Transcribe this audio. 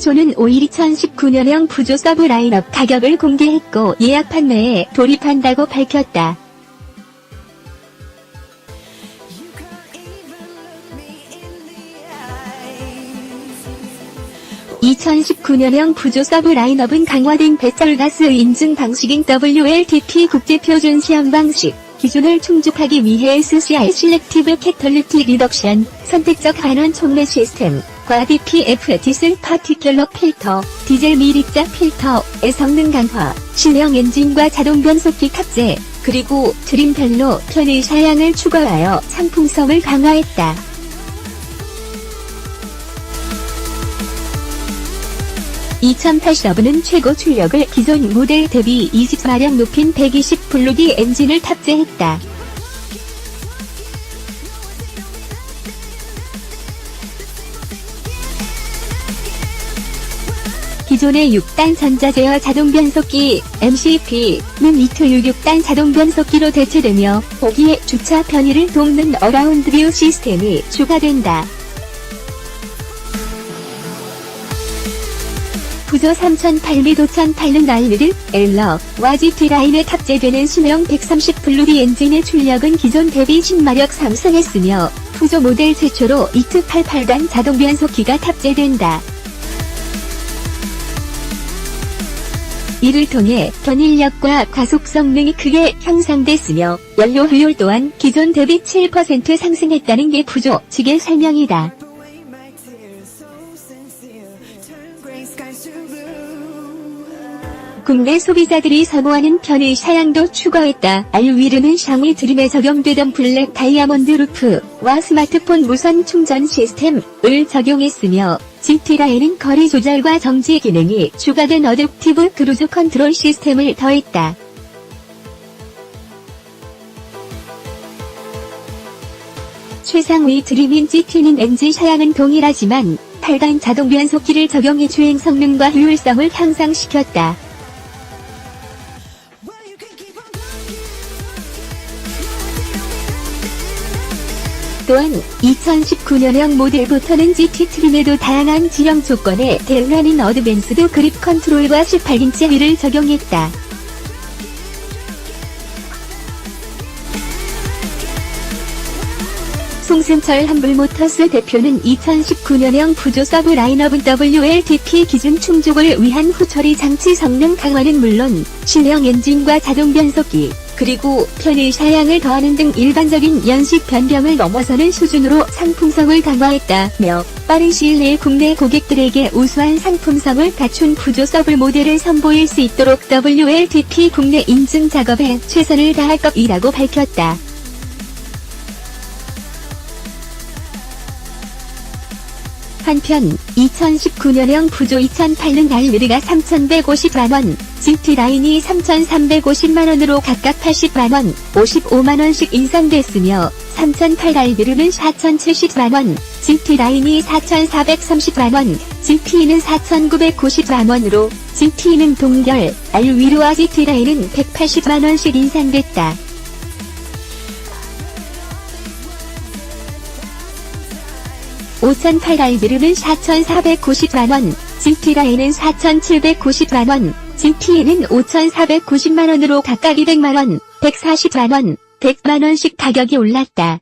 푸조는 5일 2019년형 푸조 서브 라인업 가격을 공개했고 예약 판매에 돌입한다고 밝혔다. 2019년형 부조 서브 라인업은 강화된 배설가스 인증 방식인 WLTP 국제표준 시험 방식, 기준을 충족하기 위해 SCI 실렉티브 캐털리틱 리덕션, 선택적 환원 촉매 시스템, 과 DPF 디셀 파티큘러 필터, 디젤 미립자 필터의 성능 강화, 신형 엔진과 자동 변속기 탑재, 그리고 트림별로 편의 사양을 추가하여 상품성을 강화했다. 2008 최고 출력을 기존 모델 대비 20마력 높인 120 블루디 엔진을 탑재했다. 기존의 6단 전자제어 자동 변속기 MCP는 2트 66단 자동 변속기로 대체되며 보기에 주차 편의를 돕는 어라운드 뷰 시스템이 추가된다. 부조 3008미 도천 8능 알리를 엘러와 GT 라인에 탑재되는 신형 130 블루디 엔진의 출력은 기존 대비 10마력 상승했으며 푸조 모델 최초로 2트 88단 자동 변속기가 탑재된다. 이를 통해 견인력과 가속 성능이 크게 향상됐으며 연료 효율 또한 기존 대비 7% 상승했다는 게 푸조 측의 설명이다. 국내 소비자들이 선호하는 편의 사양도 추가했다. 알위르는 샹위 드림에 적용되던 블랙 다이아몬드 루프와 스마트폰 무선 충전 시스템을 적용했으며 GT라인은 거리 조절과 정지 기능이 추가된 어댑티브 크루즈 컨트롤 시스템을 더했다. 최상위 드림인 GT는 엔진 사양은 동일하지만 8단 자동 변속기를 적용해 주행 성능과 효율성을 향상시켰다. 또한 2019년형 모델부터는 GT 트림에도 다양한 지형 조건에 델라닌 어드밴스드 그립 컨트롤과 18인치 휠을 적용했다. 송승철 한불모터스 대표는 2019년형 부조 서브 라인업은 WLTP 기준 충족을 위한 후처리 장치 성능 강화는 물론 신형 엔진과 자동 변속기 그리고 편의 사양을 더하는 등 일반적인 연식 변경을 넘어서는 수준으로 상품성을 강화했다며 빠른 시일 내에 국내 고객들에게 우수한 상품성을 갖춘 부조 서브 모델을 선보일 수 있도록 WLTP 국내 인증 작업에 최선을 다할 것이라고 밝혔다. 한편 2019년형 부조 2008는 알르르가 3,150만원, GT라인이 3,350만원으로 각각 80만원, 55만원씩 인상됐으며 3,008 알르르는 4,070만원, GT라인이 4,430만원, GT는 4,990만원으로 GT는 동결, 알위르와 GT라인은 180만원씩 인상됐다. 5,008 알드르는 4,490만원, GT라인은 4,790만원, GT는 5,490만원으로 각각 200만원, 140만원, 100만원씩 가격이 올랐다.